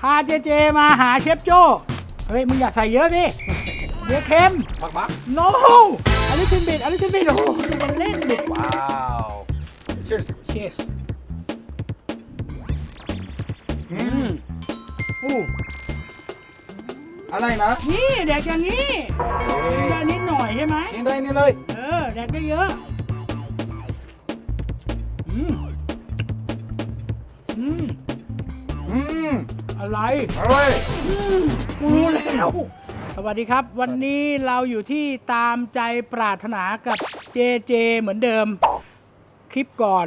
พาเจเจมาหาเชฟโจ้เฮ้ยมึงอย่าใส่เยอะดิเดี๋ยวเค็มมักมัก no อลิซินบิดอลิซินบิดโอ้โหดูมันเล่นดิว้าว cheers cheers อืมอู้อะไรนะนี่แดกอย่างนี้แดกนิดหน่อยใช่ไหมกินได้นี่เลย เออแดกได้เยอะอืมอืมอืม อะไรอร่อยอืมกูรู้แล้ว สวัสดีครับ วันนี้เราอยู่ที่ตามใจปรารถนากับเจเจเหมือนเดิม คลิปก่อน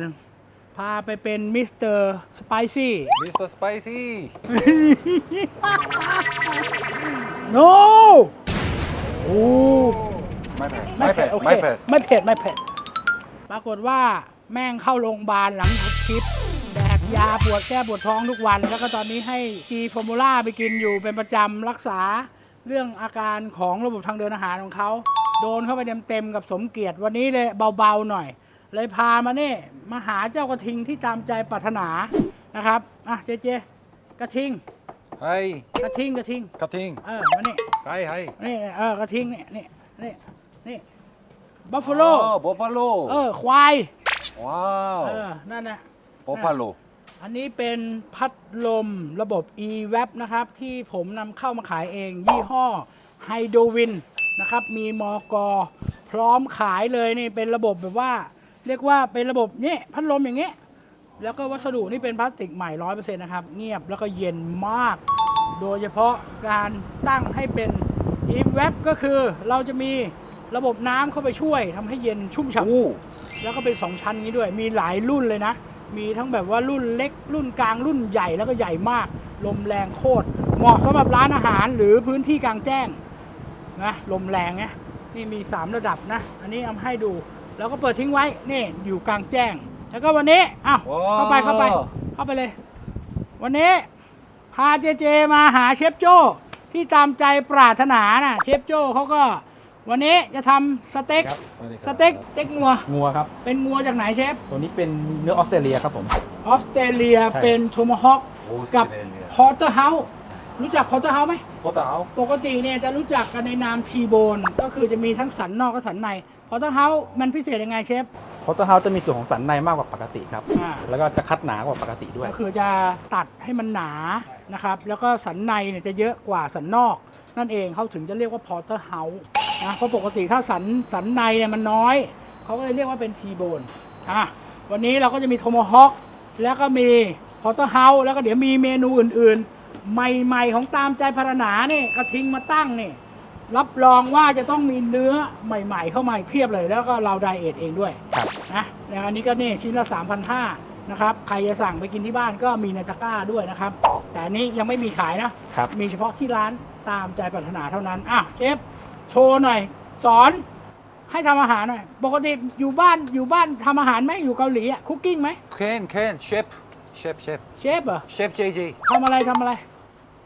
พาไปเป็นมิสเตอร์สไปซี่มิสเตอร์สไปซี่โนโอ้ไม่เผ็ดไม่ไม่เผ็เผ็ดดโอเคไม่เผ็ดไม่เผ็ด ไม่เผ็ด ปรากฏว่าแม่งเข้าโรงพยาบาลหลังคลิปแดก ยาปวดแก้ปวดท้องทุกวัน แล้วก็ตอนนี้ให้จีฟอร์มูล่าไปกินอยู่เป็นประจำรักษาเรื่องอาการของระบบทางเดินอาหารของเขา โดนเข้าไปเต็มๆกับสมเกียรติวันนี้เลยเบาๆหน่อย เลยพามาเนี่ยมาหาเจ้ากระทิงที่ตามใจปรารถนานะครับอะเจเจกระทิงเฮ้ยกระทิงกระทิงกระทิงเออมานี่เฮ้ยเฮ้ยนี่เออกระทิงนี่นี่นี่นี่บัฟฟาโลบัฟฟาโลเออควายว้าวเออนั่นนะบัฟฟาโล อันนี้เป็นพัดลมระบบ e-web นะครับ ที่ผมนำเข้ามาขายเอง ยี่ห้อไฮโดวินนะครับ มีมอกอพร้อมขายเลยนี่เป็นระบบแบบว่า เรียกว่าเป็นระบบนี่พัดลมอย่างเงี้ยแล้วก็วัสดุนี่เป็นพลาสติกใหม่ร้อยเปอร์เซ็นต์นะครับ เงียบแล้วก็เย็นมาก โดยเฉพาะการตั้งให้เป็น e-web ก็คือเราจะมีระบบน้ำเข้าไปช่วยทำให้เย็นชุ่มฉ่ำอู้แล้วก็เป็น2ชั้นนี้ด้วย มีหลายรุ่นเลยนะ มีทั้งแบบว่ารุ่นเล็ก รุ่นกลางรุ่นใหญ่แล้วก็ใหญ่มาก ลมแรงโคตร เหมาะสำหรับร้านอาหารหรือพื้นที่กลางแจ้งนะลมแรงนะนี่มี 3 ระดับนะ อันนี้เอามาให้ดูแล้วก็เปิดทิ้งไว้นี่อยู่กลางแจ้ง แล้วก็วันนี้อ้าวเข้าไปเข้าไปเข้าไปเลย วันนี้พาเจเจมาหาเชฟโจ้ที่ตามใจปรารถนานะเชฟโจ้เขาก็ วันนี้จะทำสเต็กครับวัดีคสรับเต็กสเต็กงัว งัวครับ เป็นงัวจากไหนเชฟ ตัวนี้เป็นเนื้อออสเตรเลียครับผม ออสเตรเลียใช่ เป็นโทมฮอคโอ้กับสเตรเลีย พอร์เตอร์เฮาส์รู้จักพอร์เตอร์เฮาส์ไหม โคตรเอาปกติเนี่ยจะรู้จักกันในนามทีโบน ก็คือจะมีทั้งสันนอกกับสันใน พอร์เตอร์เฮาส์มันพิเศษยังไงเชฟพอตเตอร์เฮาส์จะมีส่วนของสันในมากกว่าปกติครับ อ่า แล้วก็จะคัดหนากว่าปกติด้วย ก็คือจะตัดให้มันหนานะครับ แล้วก็สันในเนี่ยจะเยอะกว่าสันนอก นั่นเองเขาถึงจะเรียกว่าพอร์เตอร์เฮาส์ นะเพราะปกติถ้าสันสันในเนี่ยมันน้อย เขาก็เลยเรียกว่าเป็นทีโบนอะวันนี้เราก็จะมีโทโมฮอคแล้วก็มีพอร์เตอร์เฮาส์แล้วก็เดี๋ยวมีเมนูอื่นๆ ใหม่ๆของตามใจพัฒนาเนี่ยกระทิงมาตั้งเนี่ยรับรองว่าจะต้องมีเนื้อใหม่ๆ เข้ามาอีกเพียบเลยแล้วก็เราไดเอทเองด้วยครับ นะแล้วอันนี้ก็นี่ชิ้นละ 3,500นะครับใครจะสั่งไปกินที่บ้านก็มีในตะกร้าด้วยนะครับ แต่อันนี้ยังไม่มีขายนะครับ มีเฉพาะที่ร้านตามใจปรารถนาเท่านั้นอะเชฟ โชว์หน่อย สอนให้ทำอาหารหน่อย ปกติอยู่บ้านอยู่บ้านทำอาหารไหมอยู่เกาหลีอะคุกกิ้งไหมเคนเคนเชฟเชฟเชฟเชฟเหรอเชฟเจเจทำอะไรทำอะไร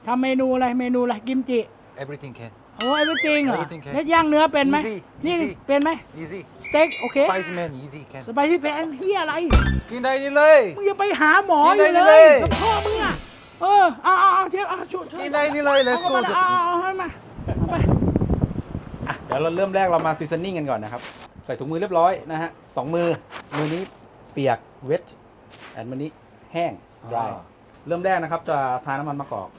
ทำเมนูอะไรเมนูอะไรกิมจิ everything can โอ้ยไม่จริงเหรอ Everything can แล้วย่างเนื้อเป็นไหม Easy นี่ Easy เป็นไหม easy สเต็กโอเค spicy man easy can สไปซี่แพนเฮียอะไร กินได้นี่เลย มึงอย่าไปหาหมอกิอนได้ยู่เลเลยยกับพ่อมึงอะ เออ เอาเอาเอาเชฟเอาช่วยช่วยกินได้นี่เลย let's เอา go มาเอาเอาเอาให้มาเอาไป อะเดี๋ยวเราเริ่มแรกเรามาซีซันนิ่งกันก่อนนะครับ ใส่ถุงมือเรียบร้อยนะฮะสองมือ มือนี้เปียกเวทแอนมือนี้แห้ง dry อ่า เริ่มแรกนะครับ จะทาน้ำมันมะกอก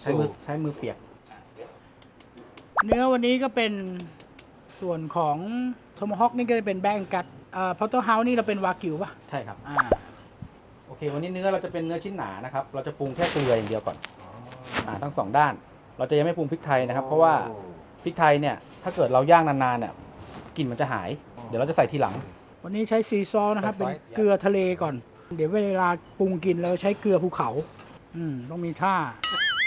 ใช้มือใช้มือเปียก เนื้อวันนี้ก็เป็นส่วนของโทมฮอคนี่ก็จะเป็นแบงกัดอ่าพอตเฮานี่เราเป็นวากิวป่ะใช่ครับ อ่าโอเค วันนี้เนื้อเราจะเป็นเนื้อชิ้นหนานะครับ เราจะปรุงแค่เกลืออย่างเดียวก่อน อ่าทั้งสองด้าน เราจะยังไม่ปรุงพริกไทยนะครับ เพราะว่า พริกไทยเนี่ยถ้าเกิดเราย่างนานๆเนี่ยกลิ่นมันจะหาย เดี๋ยวเราจะใส่ทีหลัง วันนี้ใช้ซีซอสนะครับใส่เป็นซอสเกลือทะเลก่อน เดี๋ยวเวลาปรุงกินเราใช้เกลือภูเขา อืมต้องมีท่า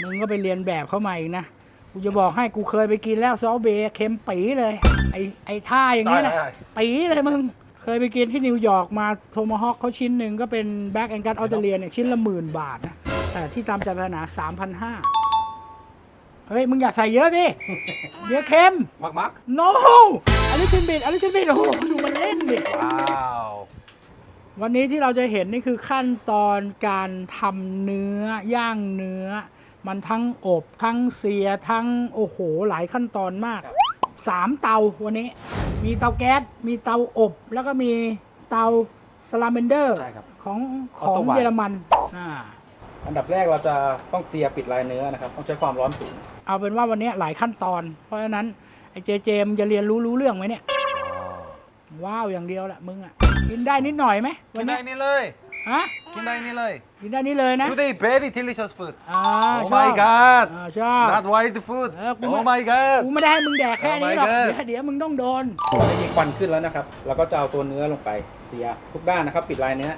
มึงก็ไปเรียนแบบเข้ามาอีกนะ กูจะบอกให้กูเคยไปกินแล้วซอสเบย์เค็มปีเลย ไอไอท่าอย่างนี้นะได้ปีเลยมึง เคยไปกินที่นิวยอร์กมาโทมาฮอคเขาชิ้นหนึ่งก็เป็นแบ็กแอนด์กัตออสเตรเลียเนี่ยชิ้นละหมื่นบาทนะ แต่ที่ตามใจปรารถนาสามพันห้า เฮ้ย มึงอย่าใส่เยอะดิเดี๋ยวเค็ม มักมัก no อลิซินบิดอลิซินบิดโอ้โหดูมันเล่นดิ ว้าว วันนี้ที่เราจะเห็นนี่คือขั้นตอนการทำเนื้อย่างเนื้อ มันทั้งอบทั้งเสียทั้งโอ้โหหลายขั้นตอนมากสามเตาวันนี้ มีเตาแก๊สมีเตาอบ แล้วก็มีเตาสลาเมนเดอร์ใช่ครับของของ Auto Wide เยอรมันอ่าอันดับแรกเราจะต้องเซียปิดลายเนื้อนะครับ ต้องใช้ความร้อนสูง เอาเป็นว่าวันนี้หลายขั้นตอน เพราะฉะนั้นไอ้เจเจมงจะเรียนรู้รู้เรื่องไหมเนี่ย ว้าวอย่างเดียวแหละมึงอะ กินได้นิดหน่อยไหมกิวันนได้นี้นี่เลย ฮะกินได้นี่เลย กินได้นี่เลยนะ Today very delicious food อ่า Oh ชอบ my god อ่าชอบ Not white food เออกูไม่ Oh my god กูไม่ได้ให้มึงแดกแค่นี้หรอก Oh my เดี๋ยว God เดี๋ยวมึงต้องโดนได้มีควันขึ้นแล้วนะครับ เราก็จะเอาตัวเนื้อลงไปเสียทุกด้านนะครับ ปิดลายเนื้อ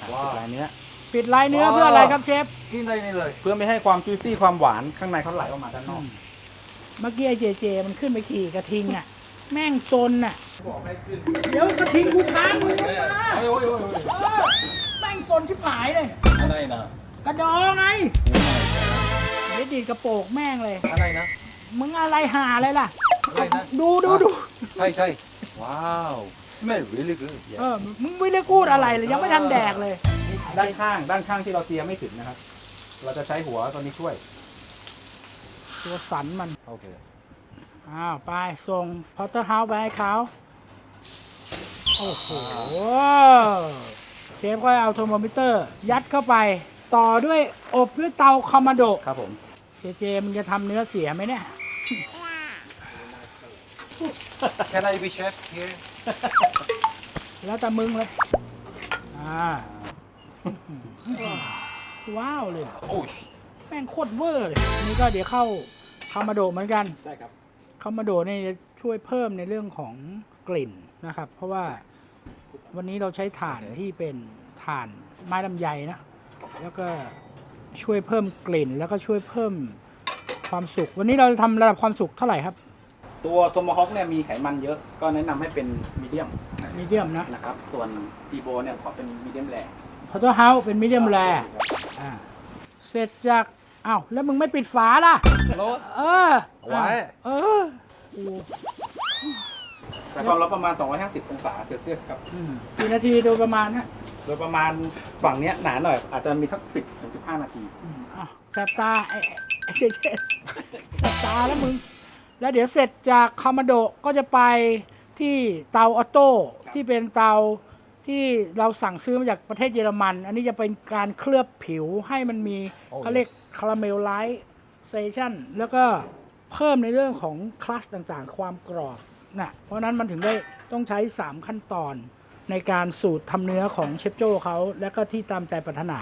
อะว้าวปิดลายเนื้อ ปิดลายเนื้อเพื่ออะไรครับเชฟ กินได้นี่เลย เพื่อไม่ให้ความจุยซี่ความหวานข้างในเขาไหลออกมาด้านนอก เมื่อกี้ไอ้เจเจมันขึ้นไปขี่กระทิงอะ แม่งซนอะ บอกให้ขึ้นเดี๋ยวกระทิงกูพังมึงมาโอ้ยโอ้ยโอ้ยโอ้ยเออแม่งซนชิบหายเลย อะไรนะ กระดองไงเดี๋ยวดีดกระโปรงแม่งเลย อะไรนะ มึงอะไรหาอะไรล่ะ อะไรนะ ดูดูดูใช่ใช่ว้าว smell really good เออมึงไม่ได้พูดอะไรเลยยังไม่ทันแดกเลย ด้านข้าง ด้านข้างที่เราเซียไม่ถึงนะครับ เราจะใช้หัวตัวนี้ช่วย ตัวสันมัน โอเค อ้าวไปส่งพอตเตอร์เฮาส์ไปให้เขาโอ้โหเชฟก็เอาโทรโมมิเตอร์ ยัดเข้าไป ต่อด้วยอบด้วยเตาคอมมานโดครับผม เจเจมึงจะทำเนื้อเสียไหมเนี่ย Can I be chef here แล้วแต่มึงเลย อ่า ว้าวเลย Oh แม่งโคตรเวอร์เลยนี่ก็เดี๋ยวเข้าคามาโดเหมือนกันได้ครับคามาโดเนี่ยจะช่วยเพิ่มในเรื่องของกลิ่นนะครับ เพราะว่าวันนี้เราใช้ถ่านโอเคที่เป็นถ่านไม้ลำไยนะ แล้วก็ช่วยเพิ่มกลิ่น แล้วก็ช่วยเพิ่มความสุข วันนี้เราจะทำระดับความสุขเท่าไหร่ครับ ตัวโทมฮอคเนี่ยมีไขมันเยอะก็แนะนำให้เป็นมีเดียมมีเดียมนะนะครับ ส่วนทีโบเนี่ยขอเป็นมีเดียมแร พอตเฮาเป็นมีเดียมแรอ่าเสร็จจากอ้าวแล้วมึงไม่ปิดฝาล่ะ no เออไว้ เออโอ้แต่ความร้อนประมาณ 250 องศาเซลเซียสครับ อืมกี่นาทีโดยประมาณฮะโดยประมาณฝั่งเนี้ยหนาหน่อย อาจจะมีสัก 10ถึง15 นาที อืมอะแสบตาไอ้ไอ้เจ๊เจ๊แสบตาแล้วมึง แล้วเดี๋ยวเสร็จจากคอมมานโดก็จะไปที่เตาออโต้ครับที่เป็นเตา ที่เราสั่งซื้อมาจากประเทศเยอรมัน อันนี้จะเป็นการเคลือบผิวให้มันมีโอ้เขาเรียก yes คาราเมลไลท์เซชันแล้วก็เพิ่มในเรื่องของคลัสต่างๆ ความกรอบนะเพราะฉะนั้นมันถึงได้ต้องใช้ 3 ขั้นตอนในการสูตรทำเนื้อของเชฟโจ้เขา แล้วก็ที่ตามใจปรารถนา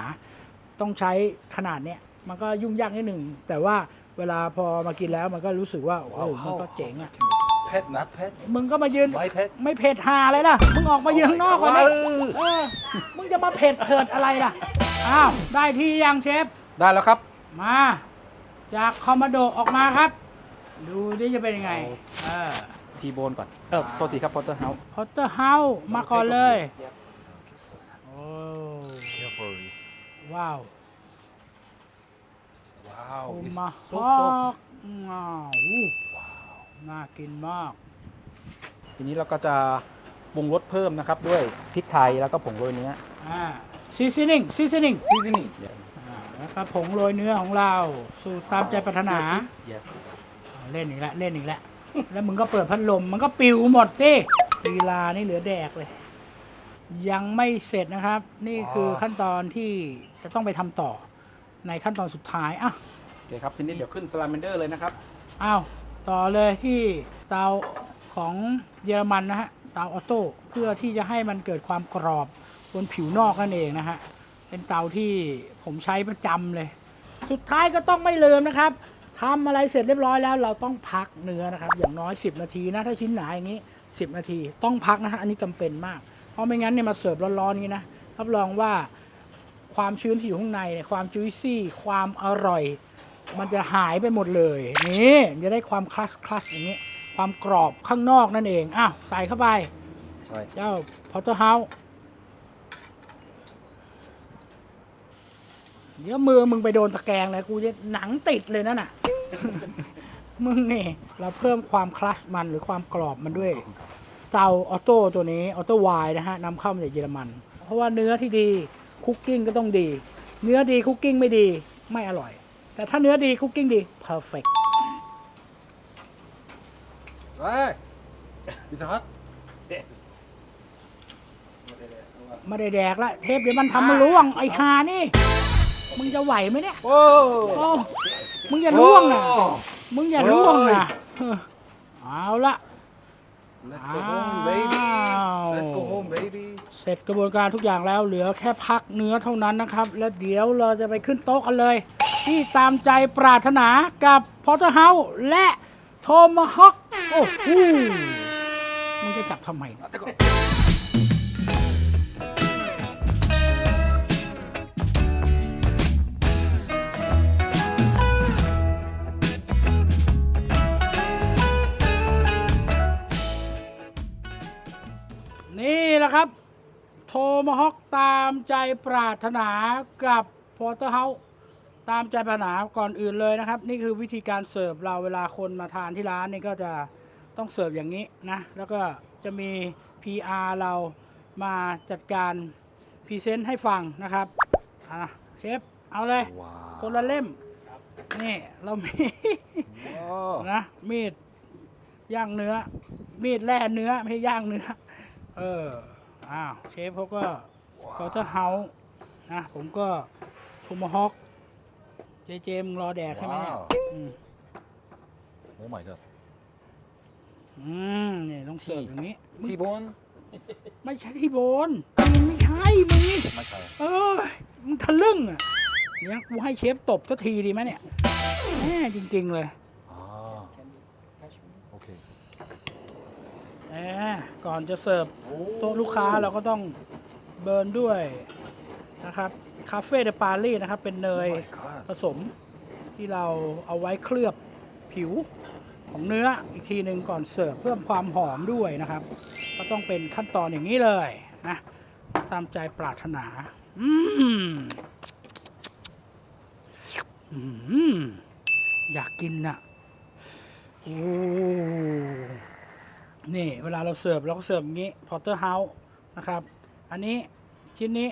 ต้องใช้ขนาดเนี้ยมันก็ยุ่งยากนิดหนึ่ง แต่ว่าเวลาพอมากินแล้วมันก็รู้สึกว่า โอ้โหมันก็เจ๋งอะ pet not pet มึงก็มายืนไม่เผ็ด ไม่เผ็ดหาเลยล่ะ มึงออกมายืนข้างนอกก่อนว้าดิวเออมึงจะมาเผ็ดเผิดอะไรล่ะ อ้าว ได้ที่ยังเชฟ ได้แล้วครับ มา จากคอมมานโดออกมาครับ ดูดิจะเป็นยังไง เออทีโบนก่อน เออโทษทีครับพอตเตอร์เฮาส์พอตเตอร์เฮาส์มาก่อนเลยโอ้ careful ว้าว wow โอ it's มาฮ so อ soft กว้าวอู้ น่ากินมาก ทีนี้เราก็จะปรุงรสเพิ่มนะครับ ด้วยพริกไทยแล้วก็ผงโรยเนื้ออ่าซีซันิ่งซีซันิ่ง seasoning แล้วก็ผงโรยเนื้อของเรา สูตรตามใจปรารถนา Yes เล่นอีกแล้วเล่นอีกแล้วแล้วมึงก็เปิดพัดลม มันก็ปิวหมดสิลีลานี่เหลือแดกเลย ยังไม่เสร็จนะครับ นี่คือขั้นตอนที่จะต้องไปทำต่อในขั้นตอนสุดท้ายอะโอเคครับทีนี้เดี๋ยวขึ้นสลาเมนเดอร์เลยนะครับ อ้าว ต่อเลยที่เตาของเยอรมันนะฮะเตาออโต้เพื่อที่จะให้มันเกิดความกรอบบนผิวนอกนั่นเองนะฮะเป็นเตาที่ผมใช้ประจำเลย สุดท้ายก็ต้องไม่ลืมนะครับทำอะไรเสร็จเรียบร้อยแล้ว เราต้องพักเนื้อนะครับ อย่างน้อย 10 นาทีนะถ้าชิ้นหนาอย่างนี้ 10 นาที ต้องพักนะฮะอันนี้จำเป็นมาก เพราะไม่งั้นเนี่ยมาเสิร์ฟร้อนๆอย่างนี้นะรับรองว่าความชื้นที่อยู่ข้างในเนี่ยความจุยซี่ ความอร่อย มันจะหายไปหมดเลยนี่จะได้ความคลัสคลัสอย่างนี้ ความกรอบข้างนอกนั่นเองอ้าวใส่เข้าไปใช่เจ้าพอตเตอร์เฮาส์เดี๋ยวมือมึงไปโดนตะแกรงเลยกูจะหนังติดเลยนั่นน่ะ มึงนี่ เราเพิ่มความคลัสมันหรือความกรอบมันด้วยเตาออโต้ตัวนี้ออโต้ไวนะฮะนำเข้ามาจากเยอรมัน เพราะว่าเนื้อที่ดีคุกกิ้งก็ต้องดี เนื้อดีคุกกิ้งไม่ดีไม่อร่อย แต่ถ้าเนื้อดีคุกกิ้งดี perfect Hey! Is it hot? ไม่ได้แดกละเทปเดี๋ยวมันทำมาล่วง ไอ้ฮานี่ มึงจะไหวไหมเนี่ยโอ้ Whoa! มึงอย่าล่วงนะ Whoa! มึงอย่าล่วงนะเออเอาละ Let's go home, baby. Let's go home, baby. เสร็จกระบวนการทุกอย่างแล้วเหลือแค่พักเนื้อเท่านั้นนะครับ แล้วเดี๋ยวเราจะไปขึ้นโต๊ะกันเลย ที่ตามใจปรารถนากับพอ t เ r อร์เฮาและโทมฮอคโอ้โหมึงจะจับทำไมนี่แหละครับ โทมฮอคตามใจปรารถนากับพอ t เ r อร์เฮาตามใจปรารถนาก่อนอื่นเลยนะครับ นี่คือวิธีการเสิร์ฟเราเวลาคนมาทานที่ร้านนี่ก็จะต้องเสิร์ฟอย่างนี้นะ แล้วก็จะมี PR เรามาจัดการพรีเซนต์ให้ฟังนะครับอะเชฟเอาเลย Wow. คนละเล่ม นี่เรามี Wow. นะมีดย่างเนื้อ มีดแล่เนื้อไม่ใช่ย่างเนื้อ เออ อ้าวเชฟเขาก็เขาจะเฮานะผมก็ทูมาฮอกเจเจมงรอแดกใช่ไหมเนี่ย Wow. อืม Oh my god. อืมนี่ต้องเสิร์ฟอย่างนี้มึง T-bone? ไม่ใช่ที่โบนมันไม่ใช่มึง My child. เออมึงทะลึ่งอะเนี่ยกูให้เชฟตบสักทีดีไหมเนี่ยแม่จริง ๆ เลย Ah. Okay. แหม ก่อนจะเสิร์ฟโต๊ะลูกค้าเราก็ต้องเบิร์นด้วยนะครับคาเฟ่เดปารีนะครับ เป็นเนย Oh my god. ผสมที่เราเอาไว้เคลือบผิวของเนื้ออีกทีหนึ่งก่อนเสิร์ฟเพิ่มความหอมด้วยนะครับ ก็ต้องเป็นขั้นตอนอย่างนี้เลยนะ ตามใจปรารถนา อืมอืมอยากกินน่ะโอ้ นี่เวลาเราเสิร์ฟเราก็เสิร์ฟอย่างนี้พอเตอร์เฮาส์นะครับ อันนี้ชิ้นนี้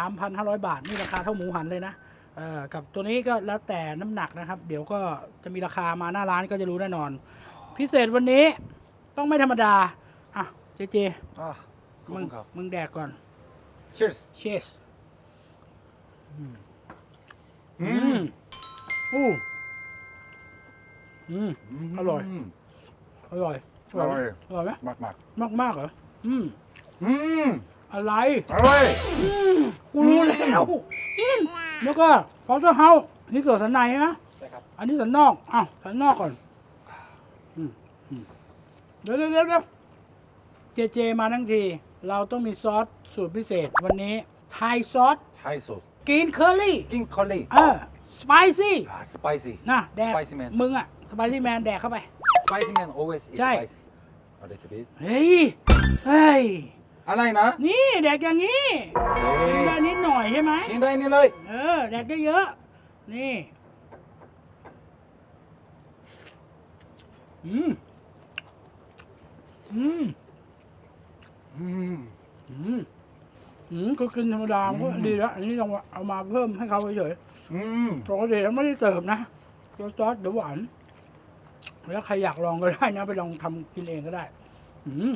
3,500 บาท นี่ราคาเท่าหมูหันเลยนะเอ่อกับตัวนี้ก็แล้วแต่น้ำหนักนะครับ เดี๋ยวก็จะมีราคามาหน้าร้านก็จะรู้แน่นอน พิเศษวันนี้ต้องไม่ธรรมดา อะ เจเจ Ah. มึงขอบคุณครับมึงแดกก่อน Cheers. เชสอืมอู้อืม อร่อย Mm. อร่อย อร่อยอร่อยไหมมากมากมากมากๆเหรออืมอืมอะไรอร่อยกูรู้แล้วอืมแล้วก็พอเจ้าเฮานี่เกิดสันในใช่ไหมใช่ครับอันนี้สันนอกอ้าวสันนอกก่อนอืมอืมเดี๋ยวเดี๋ยวเดี๋ยวเดี๋ยวเจเจมาทั้งที เราต้องมีซอสสูตรพิเศษวันนี้ไทยซอสไทยสดกรีนเคอรี่กินคอลลี่เออสไปซี่อ่า spicy นะแดก spicy man มึงอะสไปซี่แมนแดกเข้าไป spicy man always is ใช่ spicy a little bit เฮ้ย เฮ้ย อะไรนะนี่แดกอย่างนี้เฮ้กินยได้นิดหน่อยใช่ไหม กินได้นี่เลย เออแดกได้เยอะ นี่ อืม อืม อืม อืม อืมก็กินธรรมดามันก็ดีแล้ว อันนี้เราเอามาเพิ่มให้เขาเฉยอืม ๆปกติเราไม่ได้เติมนะรสซอสเดี๋ยวหวาน แล้วใครอยากลองก็ได้นะ ไปลองทำกินเองก็ได้ อืม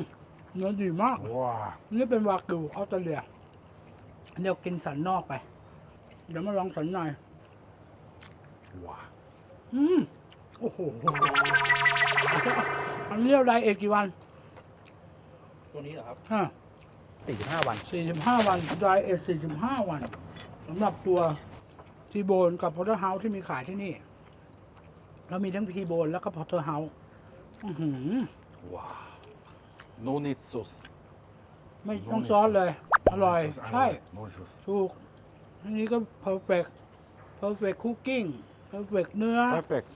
เนื้อดีมากว้านี่เป็นวากิวออสเตรเลียเดี๋ยวกินสันนอกไป เดี๋ยวมาลองสันในว้าอืมโอ้โหอันนี้เราไดเอทกี่วัน ตัวนี้เหรอครับฮะ45วันสี่สิบห้าวันไดเอทสี่สิบห้าวันสำหรับตัวทีโบนกับพอ t เ r อร์เฮาส์ที่มีขายที่นี่ เรามีทั้งทีโบนแล้วก็พอ t เ r อร์เฮาส์อื้อหือว้า no need sauce ไม่ต้องซอสเลย อร่อย ใช่ no sauce ถูก อันนี้ก็ perfect perfect cooking perfect เนื้อ perfect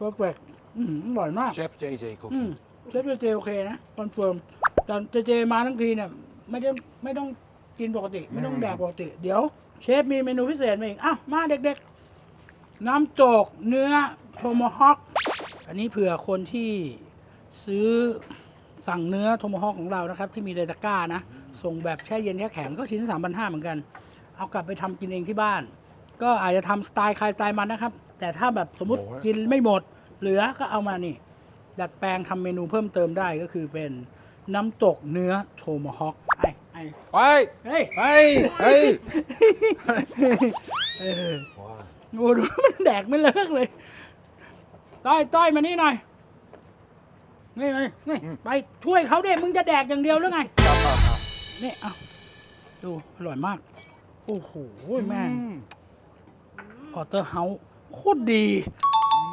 perfect อืมอร่อยมาก chef JJ อืม cooking เชฟเจโอเคนะคอนเฟิร์มแต่เจเจมาทั้งทีเนี่ย ไม่ได้ไม่ต้องกินปกติ ไม่ต้องแดกปกติ เดี๋ยว เชฟมีเมนูพิเศษมาอีก อ้าว มาเด็กๆ น้ำโจกเนื้อ โทโมฮอคอันนี้เผื่อคนที่ซื้อสั่งเนื้อโทโมฮอคของเรานะครับ ที่มีในตะกร้านะ ส่งแบบแช่เย็นแช่แข็งก็ชิ้น 3 5 0 0เหมือนกัน เอากลับไปทำกินเองที่บ้าน ก็อาจจะทำสไตล์ใครสไตล์มันนะครับ แต่ถ้าแบบสมมติโอ้ยกินไม่หมด เหลือก็เอามานี่ ดัดแปลงทำเมนูเพิ่มเติมได้ก็คือเป็นน้ำตกเนื้อโทมฮอคไอ้ไอ้ Hey! เฮ้ย Hey! Hey! เออ Wow. โอ้ดูมันแดกไม่เลิกเลย ต้อยต้อยมานี่หน่อย นี่มานี่นี่ไปช่วยเขาเด็มึงจะแดกอย่างเดียวหรือไงนี่เอาดูอร่อยมาก โอ้โหแม่ง Mm. พอเตอร์เฮาส์โคตรดี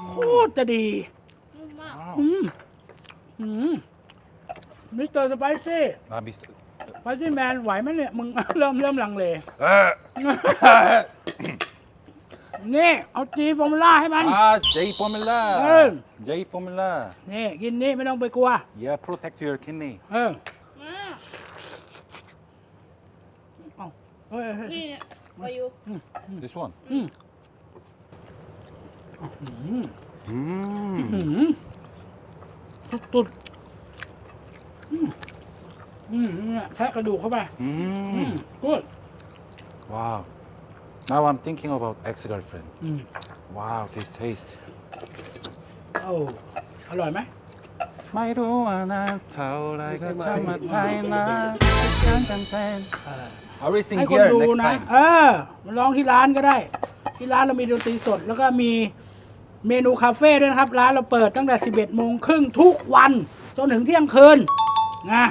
โคตรจะดีนุ่มมาก Wow. อืมอืมมิสเตอร์สไปซี่ Ah, Mr. สไปซี่แมนไหวไหมเนี่ย มึงเริ่มเริ่มลังเล Ah, นี่เอาจีฟอร์มูล่าให้มัน ah, J formula. Eh. J formula. นี่กินนี่ไม่ต้องไปกลัว Yeah, protect your kidney. เอออ่าเอาเฮ้ยเฮ้ยนี่เนี่ยวายุ This one. อืม Mm. หืมตุดๆอืมอืมเนี่ยแทะกระดูกเข้าไปอืม Mm. กูด Wow. Now I'm thinking about ex-girlfriend. อืม Wow, this taste. โอ้อร่อยไหมไม่รู้ว่านานเท่าไรก็จะมาไทยนะฉันจำเป็น Everything ให้คน here ดู next นะ time. เออมาลองที่ร้านก็ได้ ที่ร้านเรามีดนตรีสด แล้วก็มีเมนูคาเฟ่ด้วยนะครับ ร้านเราเปิดตั้งแต่ 11โมงครึ่งทุกวัน จนถึงเที่ยงคืนนะ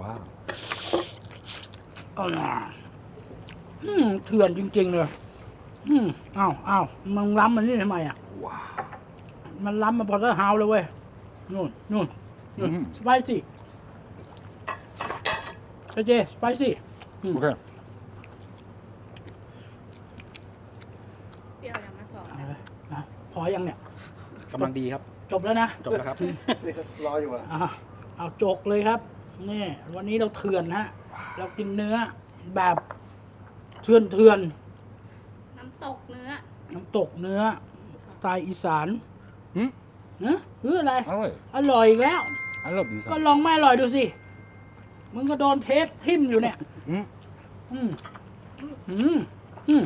Wow. เอาล่ะ อืมเถื่อนจริง ๆ เลย อืมอ้าวอ้าวมันล้ำมันนี่ทำไมอะ Wow. มันล้ำมาพอเตอร์เฮาส์เลยเว้ย นู่นนู่นนู่นอืม สไปซี่เจเจสไปซี่ Okay. เปรี้ยวยังไม่พอเอาไปอะพอยังเนี่ย กำลังดีครับ จบแล้วนะ จบแล้วครับ รออยู่อะ อะเอาจกเลยครับ นี่ วันนี้เราเถื่อนฮะ เรากินเนื้อแบบ เถื่อนเถื่อนน้ำตกเนื้อๆน้ำตกเนื้อ สไตล์อีสานหืมฮะหรืออะไร Alright. อร่อยอีกแล้ว I love this ก็ one. ลองไม่อร่อยดูสิ มึงก็โดนเทสทิ่มอยู่เนี่ย อืมอืมอืมอืม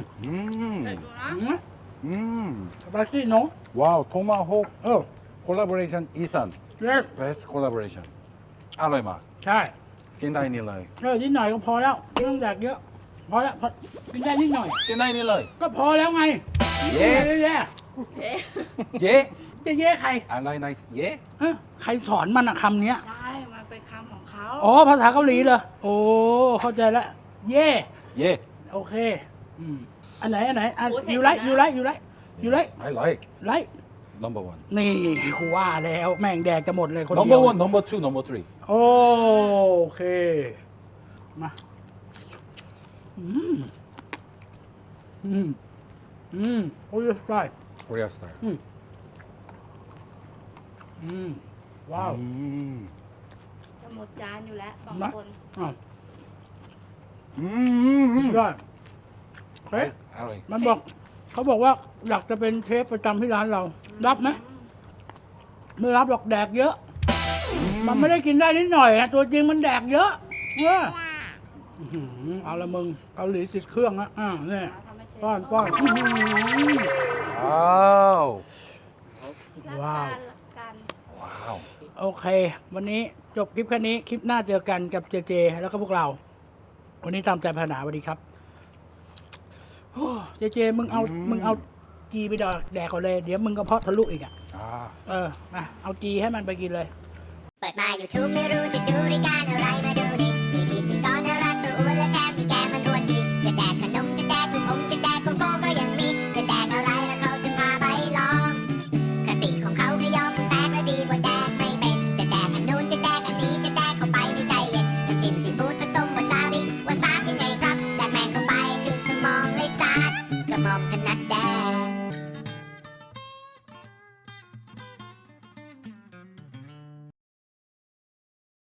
เผ็ด Mm. ดูนะอืม Mm. สไปซี่เนาะ Wow, tomahawk เออ collaboration Isan. เล็ก Best collaboration. อร่อยมาก ใช่กินได้นี่เลย เออนิดหน่อยก็พอแล้วไม่ต้องแดกเยอะ พอแล้วพอกินได้นิดหน่อย กินได้นี่เลย ก็พอแล้วไงเย้ เย้เอ๊ะเย้จะเย้ใครอะไร nice เย้เอ้อใครสอนมันอะคำเนี้ย ใช่มันเป็นคำของเขาอ๋อ ภาษาเกาหลีเหรอ โอ้ เข้าใจแล้วเย่เย้โอเค อืม อันไหน อันไหนอันอยู่ไรอยู่ไรอยู่ไรอยู่ไร I like ไร number one นี่กูว่าแล้ว แม่งแดกจะหมดเลยคนเดียว number one number two number three โอเค มา อืมอืมอืมโอ้ยได้ Korea style อืมว้าวจะหมดจานอยู่แล้วสองคนอ้าว Mm. ได้เฮ้ยอร่อยมันบอก เขาบอกว่าอยากจะเป็นเชฟประจำที่ร้านเรา รับไหมไม่รับหรอกแดกเยอะ มันไม่ได้กินได้นิดหน่อยนะตัวจริงมันแดกเยอะเว้ย อื้อหือเอาละมึงเกาหลีสิทธิ์เครื่องอะอ่าเนี่ยทำให้เชฟป้อนป้อนอื้อหือว้าวรักว้าวกันรักกันว้าว โอเค วันนี้จบคลิปแค่นี้ คลิปหน้าเจอกันกับเจเจ แล้วก็พวกเรา วันนี้ตามใจพัฒนาสวัสดีครับโอ้เจเจ มึงเอามึงเอาจีไปดอกแดกก่อนเลย เดี๋ยวมึงก็เพาะทะลุอีกอะ อ่า เออ มา เอาจีให้มันไปกินเลย เปิดมา YouTube ไม่รู้จะดูรายการอะไรมาดู